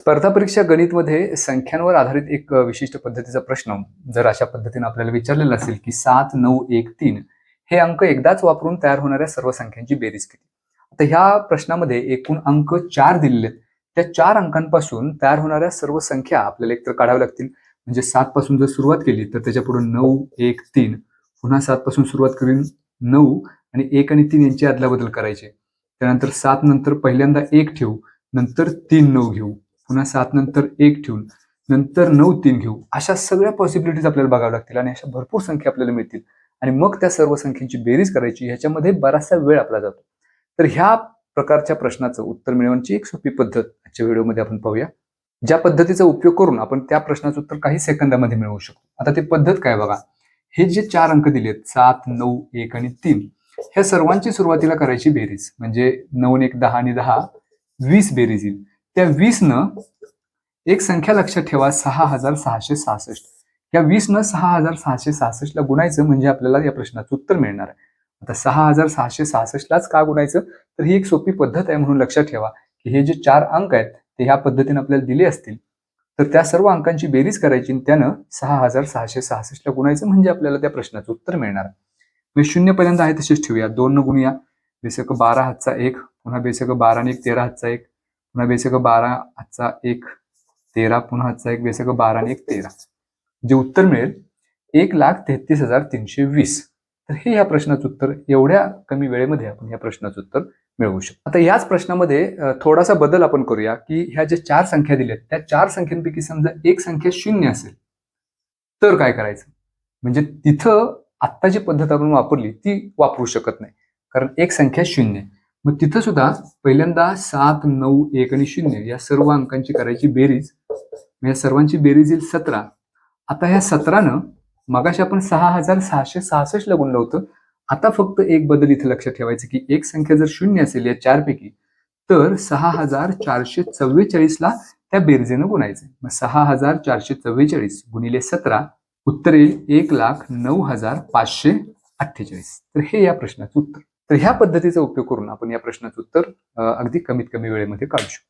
स्पर्धा परीक्षा गणितमध्ये संख्यांवर आधारित एक विशिष्ट पद्धतीचा प्रश्न. जर अशा पद्धतीने आपल्याला विचारलेला असेल की सात नऊ एक तीन हे अंक एकदाच वापरून तयार होणाऱ्या सर्व संख्यांची बेरीज किती आता ह्या प्रश्नामध्ये एकूण अंक चार दिलेले आहेत. त्या चार अंकांपासून तयार होणाऱ्या सर्व संख्या आपल्याला एकतर काढाव्या लागतील. म्हणजे सात पासून जर सुरुवात केली तर त्याच्या पुढे नऊ एक तीन पुन्हा सात पासून सुरुवात करून नऊ आणि एक आणि तीन यांची अदलाबदल करायची. त्यानंतर सात नंतर पहिल्यांदा एक ठेवू नंतर तीन नऊ घेऊ. पुन्हा सात नंतर एक ठेवून नंतर नऊ तीन घेऊ. अशा सगळ्या पॉसिबिलिटीज आपल्याला बघाव्या लागतील आणि अशा भरपूर संख्या आपल्याला मिळतील. आणि मग त्या सर्व संख्येची बेरीज करायची ह्याच्यामध्ये बराचसा वेळ आपला जातो. तर ह्या प्रकारच्या प्रश्नाचं उत्तर मिळवण्याची एक सोपी पद्धत आजच्या व्हिडिओमध्ये आपण पाहूया. ज्या पद्धतीचा उपयोग करून आपण त्या प्रश्नाचं उत्तर काही सेकंदामध्ये मिळवू शकतो. आता ते पद्धत काय बघा. हे जे चार अंक दिलेत सात नऊ एक आणि तीन ह्या सर्वांची सुरुवातीला करायची बेरीज. म्हणजे नऊ एक दहा आणि दहा वीस बेरीज येईल. त्या वीसनं एक संख्या लक्षात ठेवा सहा हजार सहाशे सहासष्ट. या वीसनं सहा हजार सहाशे सहासष्टला गुणायचं म्हणजे आपल्याला या प्रश्नाचं उत्तर मिळणार आहे. आता सहा हजार सहाशे सहासष्टलाच का गुणायचं? तर ही एक सोपी पद्धत आहे म्हणून लक्षात ठेवा की हे जे चार अंक आहेत ते ह्या पद्धतीने आपल्याला दिले असतील. तर त्या सर्व अंकांची बेरीज करायची आणि त्यानं सहा हजार सहाशे सहासष्टला गुणायचं म्हणजे आपल्याला त्या प्रश्नाचं उत्तर मिळणार आहे. शून्यपर्यंत शून्य आहे तसेच ठेवूया. दोन गुणूया. बेसक बारा हातचा एक पुन्हा बेसक बारा आणि एक तेरा हातचा एक. पुन्हा बेसक बारा हातचा एक तेरा पुन्हा हातचा एक बेसक बारा आणि एक तेरा. जे उत्तर मिळेल एक लाख तेहतीस हजार तीनशे वीस. तर हे या प्रश्नाचं उत्तर एवढ्या कमी वेळेमध्ये आपण या प्रश्नाचं उत्तर मिळवू शकतो. आता याच प्रश्नामध्ये थोडासा बदल आपण करूया की ह्या ज्या चार संख्या दिल्या त्या चार संख्यांपैकी समजा एक संख्या शून्य असेल तर काय करायचं? म्हणजे तिथं आत्ता जी पद्धत आपण वापरली ती वापरू शकत नाही. कारण एक संख्या शून्य आहे. मग तिथं सुद्धा पहिल्यांदा सात नऊ एक आणि शून्य या सर्व अंकांची करायची बेरीज. या सर्वांची बेरीज येईल सतरा. आता ह्या सतरानं मगाशी आपण सहा हजार सहाशे सहासष्टला गुणलं होतं. आता फक्त एक बदल इथे लक्षात ठेवायचं की एक संख्या जर शून्य असेल या चारपैकी तर सहा हजार चारशे चव्वेचाळीसला त्या बेरजेनं गुणायचं. मग सहा हजार चारशे चव्वेचाळीस गुणिले सतरा उत्तर येईल एक लाख नऊ हजार पाचशे अठ्ठेचाळीस. तर हे या प्रश्नाचं उत्तर. तर ह्या पद्धतीचा उपयोग करून आपण या प्रश्नाचं उत्तर अगदी कमीत कमी वेळेमध्ये काढू शकतो.